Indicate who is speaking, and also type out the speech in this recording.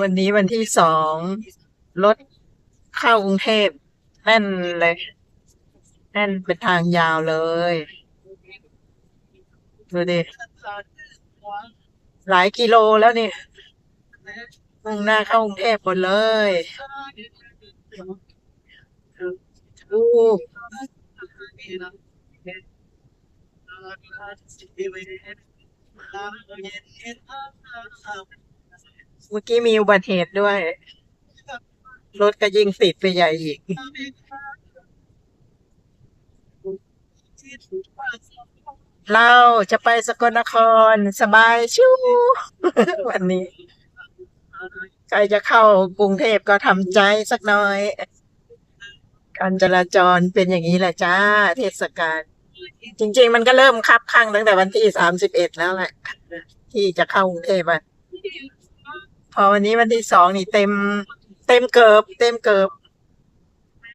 Speaker 1: วันนี้วันที่สองรถเข้ากรุงเทพแน่นเลยแน่นเป็นทางยาวเลยดูดิหลายกิโลแล้วนี่มุ่งหน้าเข้ากรุงเทพหมดเลยอู้ เมื่อกี้มีอุบัติเหตุด้วย รถก็ยิ่งติดไปใหญ่อีก เราจะไปสกลนครสบายชิววันนี้ ใครจะเข้ากรุงเทพก็ทำใจสักน่อย การจราจรเป็นอย่างนี้แหละจ้า เทศกาลจริง ๆ มันก็เริ่มคับข้างตั้งแต่วันที่สามสิบเอ็ดแล้วแหละที่จะเข้ากรุงเทพอะ พอวันนี้วันที่สองนี่เต็ม เต็มเกิบ เต็มเกิบ